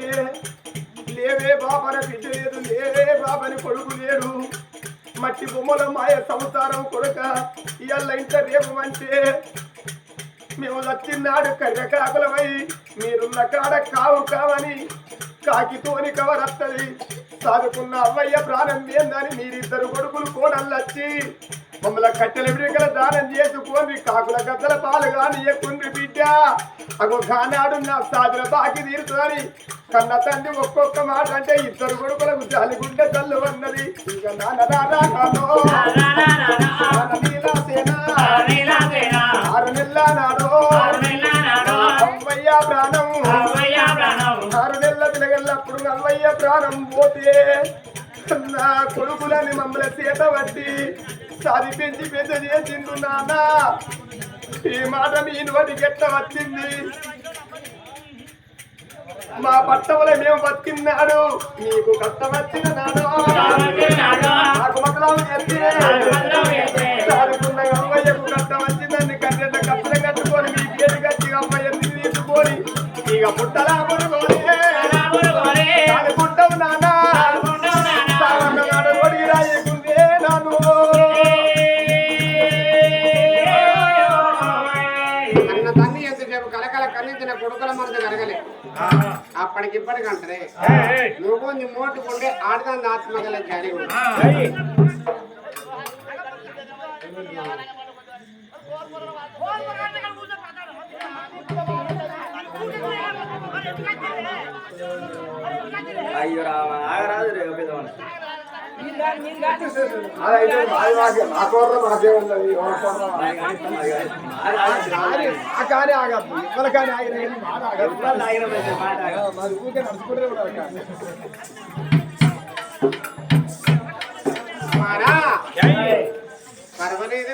ప్రాణం పోతే లేవే బాబన బిడ్డ లేదు లేవే బాబని కొడుకు లేడు. మట్టి బొమ్మల మాయ సంసారం కొడుక ఇయ్యాల ఇంట రేపు అంటే. మేము వచ్చినాడు కర్రకాకులమై మీరున్న కాడ కావు కావని కాకితోని కవరత్తది. సాదుకున్న అవ్వయ్య ప్రాణం ఏందని మీరిద్దరు కొడుకులు కోడళ్ళొచ్చి మమ్మల్ని కట్టెల విడిగల దానం చేసుకోండి కాకుల గద్దల పాలు కాని ఎక్కుండ్రి బిడ్డ. అగో కానాడు నా సాధన బాకి తీరుతుందని కన్న తండ్రి ఒక్కొక్క మాట అంటే ఇద్దరు కొడుకులకు జాలిగుండ చల్లు అన్నది. ఇక నాన్న ఆరు నెలల నాడో. అవ్వయ్య ప్రాణం. ఆరు నెలల ప్రాణం పోతే నా కొడుకులని మమ్మల్ని సీత పట్టి సాది పెంచి పెద్ద చేసిండు నాన్న. ఈ మాట మీ నోటికి ఎట్లా వచ్చింది? మా పట్టవల మేము బతికిన్నాడు. నీకు కష్టం వచ్చిన నాకు మతలం అమ్మయ్యకు కష్టం వచ్చిందని కన్నెట కట్టలు కట్టుకొని మీ పేరు కట్టి అమ్మయ్య తీసుకొని ఇక పుట్టలా పురుగోలే కన్నించిన కొడుకుల మనసు కరగలే అప్పటికిప్పటికి అంటదే నువ్వు నీ మోటుకుండే ఆడదాన్ని ఆత్మగల జారి అయ్యో రామ ఆగరాదు రే పెద్దవాళ్ళు కానీ ఆగద్దు ఇవ్వల కానీ ఆగిన మాట ఆగదు. మరి ఊరికే నడుచుకుంటే కూడా ఆగదు. మారా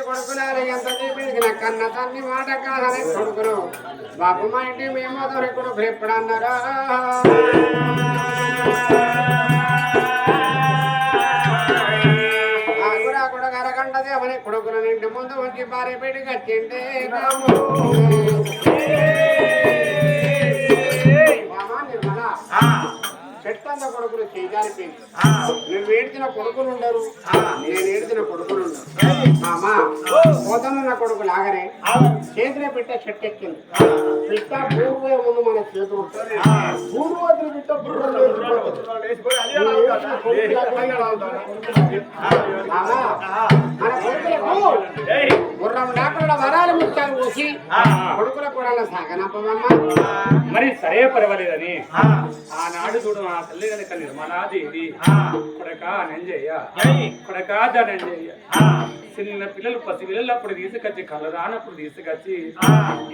కొడుకులారు ఎంత చెప్పేది నా కన్న తన్ని మాట కాదని కొడుకును బాబు మా ఇంటి మేము దొరకడు కొడుకులు ఎప్పుడు అన్నారా కొడుకులు నింటి ముందు వచ్చి భార్య పెట్టి కట్టింటే చెట్టంత కొడుకులు చేజారిపోయింది. నువ్వు ఏడ్చిన కొడుకులు ఉండరు. నేను ఏడ్చిన కొడుకులు ఉండరు. మామా పోతనున్న కొడుకు లాగరే చేతిలో పెట్టే చెట్టు ఎక్కింది. పిట్ట పూర్వే ముందు చేతులు బిడ్డ గుర్రం వరాలు ముచ్చారు పోసి కొడుకులకు కూడా సాగనప్పమమ్మ మరి సరే పర్వాలేదని. ఆనాడు చూడు ఆ తల్లి కనుక నిర్మలాదేవి కొడక నంజయ్య కొడక ధనంజయ్య చిన్న పిల్లలు పసి పిల్లలు అప్పుడు తీసుకొచ్చి కళ్ళు రానప్పుడు తీసుకొచ్చి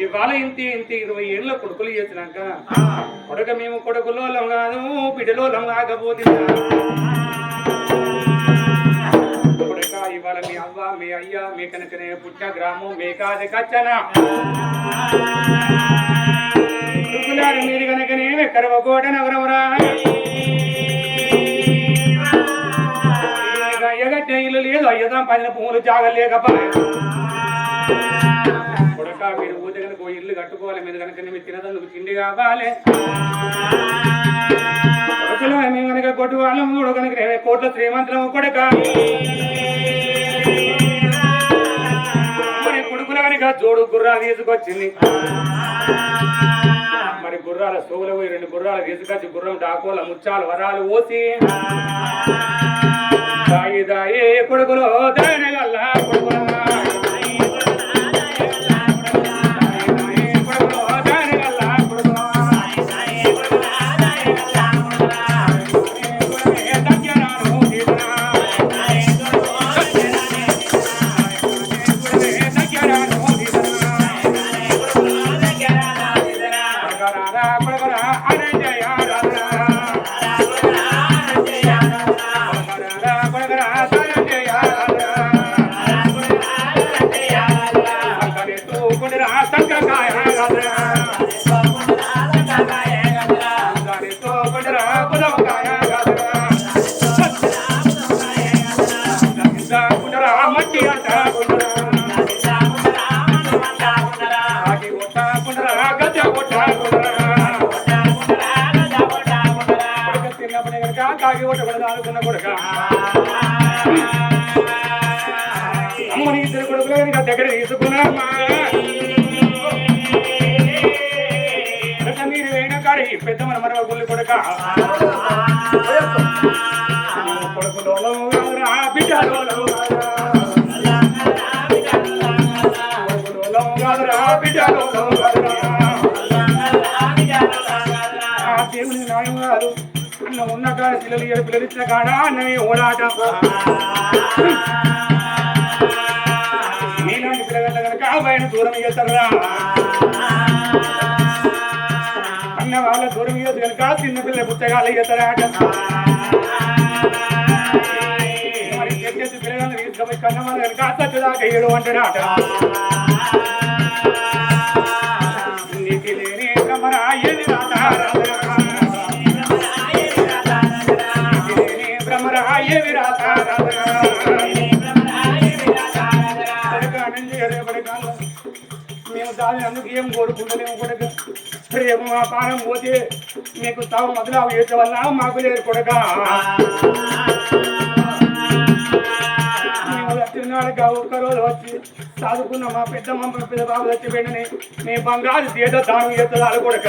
ఇవాళ ఇంటి ఇంటి ఇరవై ఏళ్ళ కొడుకులు చేసినాక కొడక మేము కొడుకులోలం కాదు బిడ్డలోలం కాకపోతే. కొడక ఇవాళ మీ అవ్వ మీ అయ్య మీ కనుకనే పుట్ట గ్రామం మీ కాదు కచ్చనా. కొడుకులారు మీరు కనుకనే కరవకోట నగరమురా అయ్యదాం పైన పువ్వులు జాగలు లేకపోయా కొడక మీరు ఊత కనుక ఇల్లు కట్టుకోవాలి మీద కనుక మీరు తినదందుకు తిండి కావాలి. కొడుకులు మేము కనుక కొట్టు వాళ్ళం మూడు కనుక రేవే కోట్ల శ్రీమంతులం కొడక. మరి కొడుకుల కనుక జోడు గుర్రాలు తీసుకొచ్చింది. మరి గుర్రాల సోగులు పోయి రెండు గుర్రాలు తీసుకొచ్చి గుర్రం డాకోల ముచ్చాలు వరాలు పోసి. దాయి దాయి కొడుకులు దాయనగల్ల ఆడుకున్న కొడుక. అమ్మని ఇద్దరు కొడుకులు కనుక దగ్గర తీసుకున్నామా కొడుక మీరు వేయిన కాడి పెద్ద మన మరవ గుళ్ళు కొడుక. కొడుకులో బిడ్డలో కాడ పిల్లలు ఏడు పిల్లలు ఇచ్చిన కాడ అన్నమే ఓడాట నీలాంటి పిల్లగల కనుక ఆయన దూరం చేస్తారా? అన్న వాళ్ళ దూరం చేసి కనుక చిన్న పిల్లల పుచ్చగాలు చేస్తారాట మరి చెప్పేసి పిల్లగాళ్ళు తీసుకుపోయి కన్నవాళ్ళు కనుక సత్తుదాకా ఏడు అంటాడాట నీకు లేని కమరా ఏది రాతారా? మేము దాని అందుకు ఏం కోరుకుంటలేము కొడక ప్రేమ మా పోతే మీకు తావు మొదలావు చేసే వల్ల మాకు లేరు కొడక మేము తిన్నాడుగా ఒక్కరోజు వచ్చి చదువుకున్న మా పెద్ద మమ్మ పెద్ద బాబు వచ్చి వెంటనే మీ బంగారు చేత దానం చేస్తారు కొడక కొడక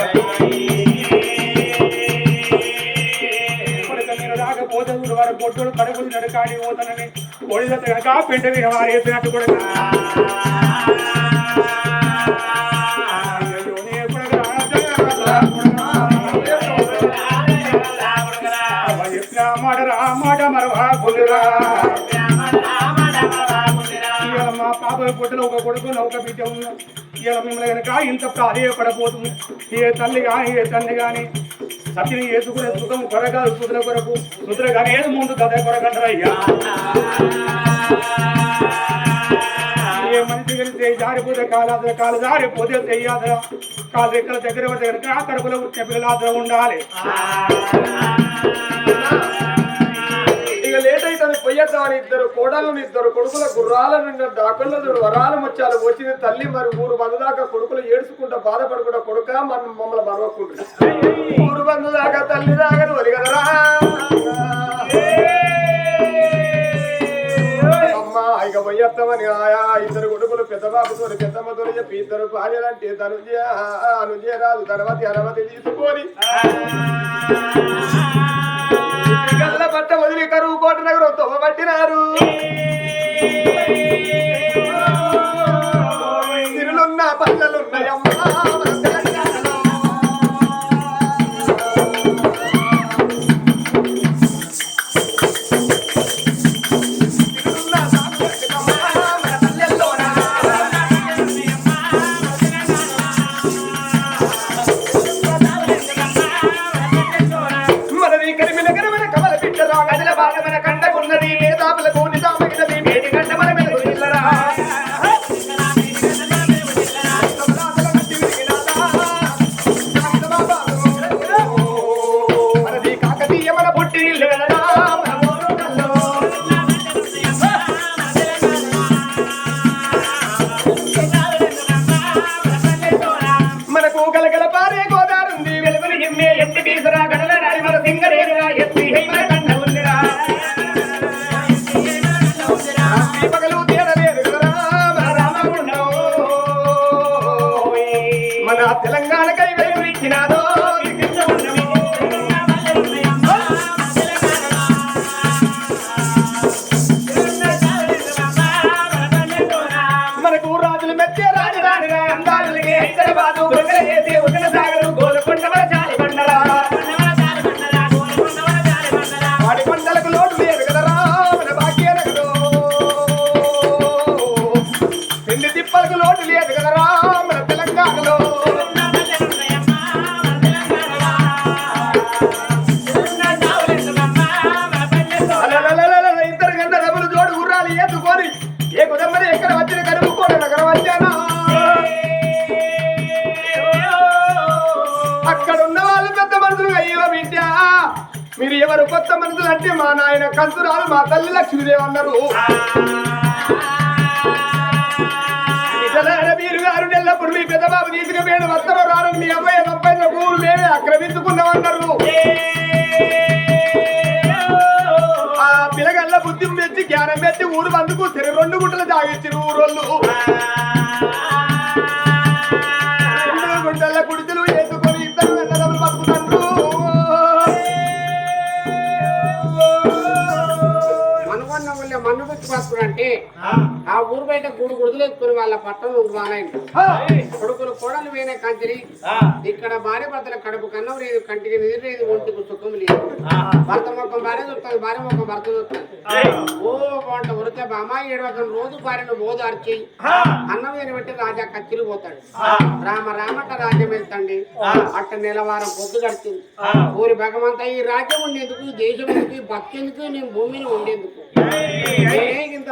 వారు పొట్టుడు కడుగులు నడకాడి పోతానని ఒడిద కనుక పెంట మీద వారు వేసినట్టు కూడా అయ్యో, నీ మరవా కొలురా మా పాపల పుట్టిన ఒక కొడుకు ఒక బిడ్డ ఉన్న ఇలా మిమ్మల్ని కనుక ఇంత ప్రాధేయపడబోతుంది. ఏ తల్లి కానీ ఏ తండ్రి కానీ సతిని ఎదుకునే సుఖం కొరగా సుతుల కొరకు సుతుల కానీ ఏది ముందు కథ కొరకంటారయ్యా ఏ మనిషి కలిసి జారిపోతే కాలాదర కాలు జారిపోతే చెయ్యాదరా కాలు రెక్కల దగ్గర దగ్గర ఆ కడుపులో పుట్టిన పిల్లలాదర ఉండాలి. అయితే ఇద్దరు కోడలను ఇద్దరు కొడుకుల గుర్రాల నిండా వరాల ముచ్చాలు వచ్చింది తల్లి మరి ఊరు మందు దాకా కొడుకులు ఏడుచుకుంటా బాధపడుకుంటా కొడుక మన మమ్మల్ని మరవకుండా ఊరు వంద దాకా తల్లి దాకా ఒలిగదరా అమ్మ ఇక పొయ్యేస్తామని ఆయా ఇద్దరు కొడుకులు పెద్ద బాబుతో పెద్దమ్మతో చెప్పి ఇద్దరు భార్యలంటే తనుజ అనుజయ రాదు తర్వాత అనుమతి తీసుకొని. పాదాలు ఎత్తుకొని ఏ కుదమ్మని ఎక్కడ వచ్చిన కనుక్కోడు అక్కడ వచ్చాను? అక్కడ ఉన్న వాళ్ళు పెద్ద మనుషులు అయ్యో బిడ్డ. మీరు ఎవరు కొత్త మనుషులు అంటే మా నాయన కంతురాలు మా తల్లి లక్ష్మీదేవి అన్నారు. మీరు గారు నెల్లప్పుడు మీ పెద్దబాబు తీసుకుపోయాడు వస్తమ రాను మీ అబ్బాయి తప్పైన ఊరు మేమే అక్రమించుకున్నామన్నారు ఊరు మందుకు సరే రెండు గుంటలు తాగించిన ఊరోళ్ళు. ఊరు బయట గుడి గుడిలేసుకుని వాళ్ళ పట్టణం రానాయండి కొడుకులు కోడలు వేనే కంచిని ఇక్కడ భార్య భర్తల కడుపు కన్నం లేదు కంటికి నిద్ర లేదు ఒంటికి సుఖం లేదు. భర్త మొక్కం భార్య చూస్తుంది భార్య మొక్కం భర్త చూస్తుంది. ఓ వంట ఉరితే అమ్మాయి ఏడవకం రోజు భార్యను బోధ అరిచి అన్నం పెట్టి రాజా కచ్చిలు పోతాడు. రామ రామట రాజ్యం వెళ్తాండి. అట్ట నెలవారం పొద్దు గడిచింది. ఊరి భగవంత ఈ రాజ్యం ఉండేందుకు దేశం ఎందుకు ఈ బతికేందుకు నేను భూమిని ఉండేందుకు?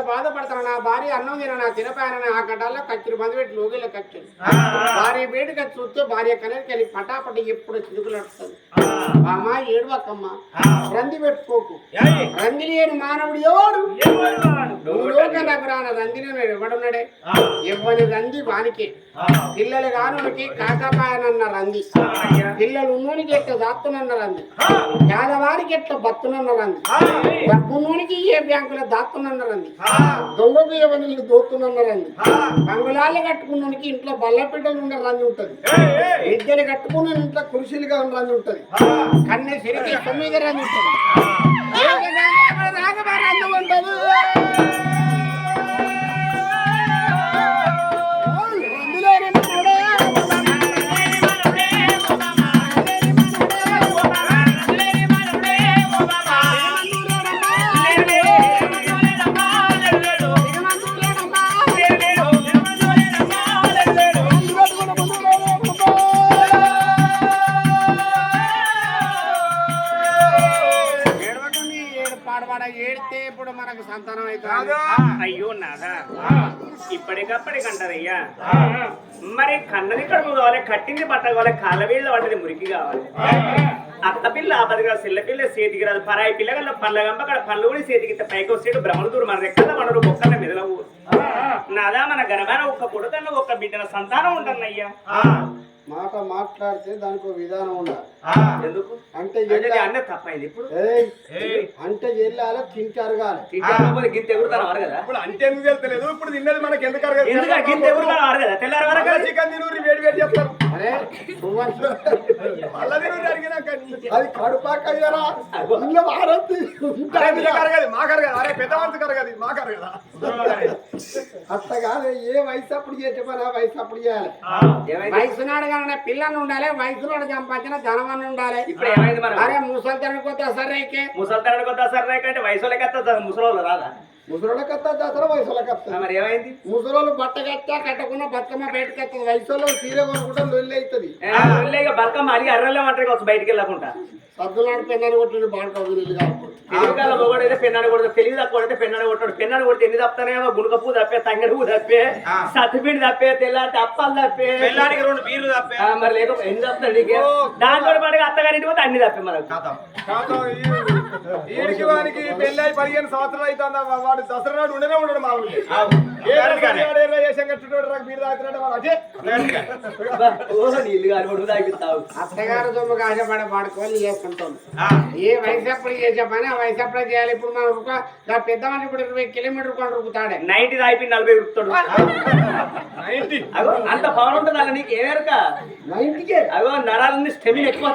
బాధపడతాను. నా భార్య అన్నం తిన నా తినపాయన ఆ గడ్డల్లో కచ్చిరి బంది పెట్టి లోగిలో కచ్చింది భార్య బయటకు చూస్తే భార్య కలరికి వెళ్ళి పటాపటి ఎప్పుడు చిరుకులు నడుస్తుంది అమ్మ ఏడువక్కమ్మ రంది పెట్టుకోకు. రంది లేని మానవుడు ఎవడు? నగరాన రంది ఎవడున్నాడే? ఇవ్వని రంది వానికి. పిల్లలు కానునికి కాకపాయనన్న రంది. పిల్లలు ఉన్నోనికి ఎట్ట దాత్తునన్న రంది. పేదవారికి ఎట్ట బతునన్న రంది. డబ్బున్నోనికి ఏ బ్యాంకులో దాత్తునన్న రంది. దొంగ ఎవరిని దోతున్నారండి రంది బంగుళాలు కట్టుకున్నోనికి ఇంట్లో బల్లపిడ్డలు ఉండే రంది ఉంటది. విద్యలు కట్టుకున్న ఇంట్లో కురుషులుగా ఉన్న రంది ఉంటది. కన్నె సిరికి తొమ్మిది రంగు ఉంటది. సంతానం అవుతుంది అయ్యో నాదా ఇప్పటికప్పటికంటారయ్యా మరి కన్నది కడుపు కావాలి కట్టింది బట్ట కావాలి కాళ్ళ వీళ్ళ పడ్డది మురికి కావాలి. అత్త పిల్ల ఆపది కాదు సిల్ల పిల్ల చేతికి రాదు. పరాయి పిల్ల కల్లా పళ్ళ గంప కాడ పళ్ళు కూడా చేతికి పైకి వచ్చేడు బ్రహ్మదూరు మన రెక్కల మనడు ఒక్కన్న మెదలవు నాదా మన గర్భాన ఒక్క కొడుకన్న ఒక్క బిడ్డన సంతానం ఉంటుందయ్యా. మాట మాట్లాడితే దానికి ఒక విధానం ఉండాలి. ఎందుకు? అంటే అంటే ఎల్ల- అన్న తప్పైంది ఇప్పుడు. ఏయ్, అంటే వెళ్ళాలి? తింటారు కాదు తింటే గింత కదా? ఇప్పుడు అంటే ఎందుకు వెళ్తలేదు? ఇప్పుడు తిన్నది మనకి ఎందుకు అరగదు? గింత తెల్లారి చికెన్ తినూరి వేడి వేడి చెప్తారు అది కడుపాక అయ్యారా ఇల్లు మారద్దు అరగదు మాకు అరగదు. అరే పెద్ద మనసుకు అరగదు మాకు అరగదా? అట్ట కాదు ఏ వయసు అప్పుడు చేసే పని ఆ వయసు అప్పుడు చేయాలి. వయసు నాడు కానీ పిల్లలు ఉండాలి వయసు నాడు సంపాదించిన ధనవన్న ఉండాలి. అరే ముసలి తనుకోతే సరేకే ముసల్తానికి వద్దా సరే కంటే వయసులోకి వస్తా ముసలోళ్ళు రాదా? ముసలోళ్ళకి వస్తా దసరా వయసులోకి వస్తా. మరి ఏమైంది? ముసలోళ్ళు బట్ట కట్టా కట్టకుండా బతుకమ్మ బయటకు వస్తుంది. వయసులో సీర కొనుక్కుంటే లొల్లి అవుతుంది. లేక బతుకమ్మ అలిగి అర్రలే కావచ్చు బయటికి వెళ్ళకుండా. సద్దులాడు పెన్నాడు కొట్టింది బాడుకోదు నీళ్ళు కాదు తెలివికాల మొగడు అయితే పెన్నాడు కొడతాడు తెలివి తక్కువ అయితే పెన్నాడు కొట్టాడు పెన్నాడు కొడితే ఎన్ని తప్పుతానేమో గుణక తప్పే తంగడి పూ తప్పే సత్తుపిండి తప్పే తెల్లారి అప్పాలు తప్పే. పెళ్ళానికి రెండు బీర్లు తప్పే. మరి లేక ఎన్ని తప్పుతాడు నీకే? దాంట్లో పాటుగా అత్తగారింటి పోతే అన్ని తప్పే మనకు. ఈడికి వానికి పెళ్ళి అయి పదిహేను సంవత్సరాలు అవుతుందా వాడు దసరా నాడు ఉండనే ఉండడు మా అత్తగారు సొమ్ము ఆశపడే పాడుకోవాలి చేసుకుంటాం ఏ వయసు అప్పుడు చేసే పని ఆ వయసు అప్పుడే చేయాలి. ఇప్పుడు మనం రుక ఆ పెద్ద మనిషి ఇప్పుడు ఇరవై కిలోమీటర్ కొని రుకుతాడే నైన్టీ తాగిపి నలభై ఉరుకుతాడు అగో అంత పవన్ ఉంటుంది అలా నీకు ఏమేరక నైన్టీకే. అగో నరాలన్నీ స్టెమిన్ ఎక్కువ.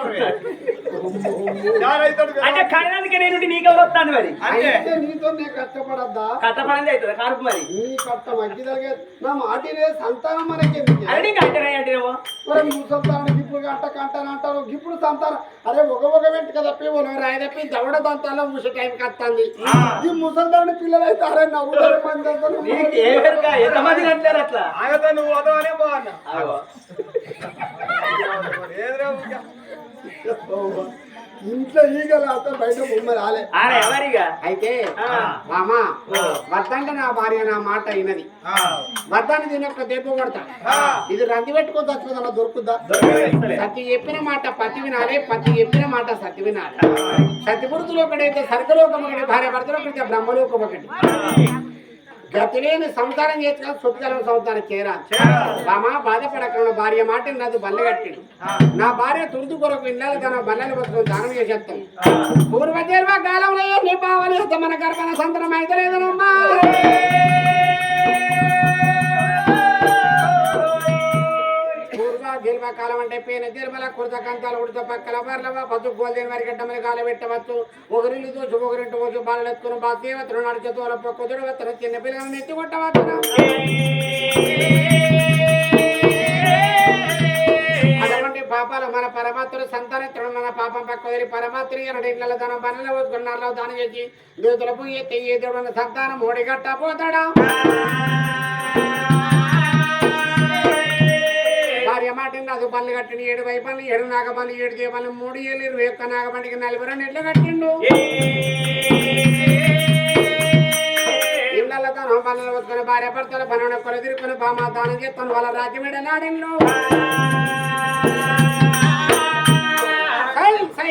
అంటే కడడానికి నేను నీకెవరు వస్తాను మరి? అయితే నీతో నేను కష్టపడద్దా? కట్టపడింది అవుతుంది కారుపు మరి? నీ కట్ట మంచి జరిగే నా మాటినే సంతానం మనకి అదే నీకు అంటే అంటేనేమో మరి ముసల్తానికి ఇప్పుడు గంట కంటాను అంటారు. ఇప్పుడు సంతానం అరే ఒక ఒక వెంట రాయి తప్పి దవడ దంతాలో ముసే టైంకి వస్తుంది ఈ ముసల్దాని పిల్లలు అయితే అరే నవ్వుతారు మంది. నీకు ఎంతమంది అంటారు అట్లా? ఆయనతో నువ్వు వదవనే బాగున్నా. ఇంట్లో ఈగల బయట బొమ్మ రాలే. అయితే ఆ. మామా వద్దంటే నా భార్య నా మాట అయినది. వద్దని దీని యొక్క దెబ్బ కొడతా. ఇది రంది పెట్టుకొని చచ్చిపోతున్నా దొరుకుద్దా? సత్య చెప్పిన మాట పతి వినాలి పతి చెప్పిన మాట సత్య వినాలి. సత్యపురుతులు ఒకటైతే సర్గలోకం ఒకటి భార్య భర్తలు ఒకటి బ్రహ్మలోకం ఒకటి. గతి లేని సంసారం చేసుకుని సుఖకరం సంసారం చేరాలి రామా బాధపడకుండా భార్య మాట నాది బల్ల కట్టిండు. నా భార్య తుర్దు కొరకు ఇళ్ళలు తన బల్లలు పట్టుకొని దానం చేసేస్తాం పూర్వజన్మ కాలంలో నీ బావలు మన గర్భన సంతరం అయితే లేదనమ్మా. పూర్వ కాలం అంటే పేన తిరుమల కుర్త కంతాలు ఉడత పక్కల బర్లవ పసు గోల్దేని వారి గడ్డమని కాలు పెట్టవచ్చు ఒకరిల్లు దోచు ఒకరింటి పోచు బాలు బా దేవతను నడిచేతూ వాళ్ళ కుదురు చిన్న పిల్లలను ఎత్తి కొట్టవచ్చు అటువంటి పాపాలు మన పరమాత్ముడు సంతానత్తుడు మన పాపం పక్క వదిలి పరమాత్రి అన్నటి ఇళ్ళ దానం పనులు వస్తున్నారు దానం చేసి దూతల పోయి తెయ్యి దేవుడు సంతానం ఓడిగట్ట పోతాడా మాట అది పనులు కట్టిన ఏడు వైపల్ని ఏడు నాగపల్లి ఏడు దీపాలు మూడు ఏళ్ళు ఇరవై ఒక్క నాగపల్లికి నలభై రెండు ఎట్లు కట్టిండు? ఇళ్ళ దానం పనులు వస్తున్న భార్య భర్తల పనులు కొల తిరుక్కుని బామ దానం చేస్తాను వాళ్ళ రాజ్యం సై సై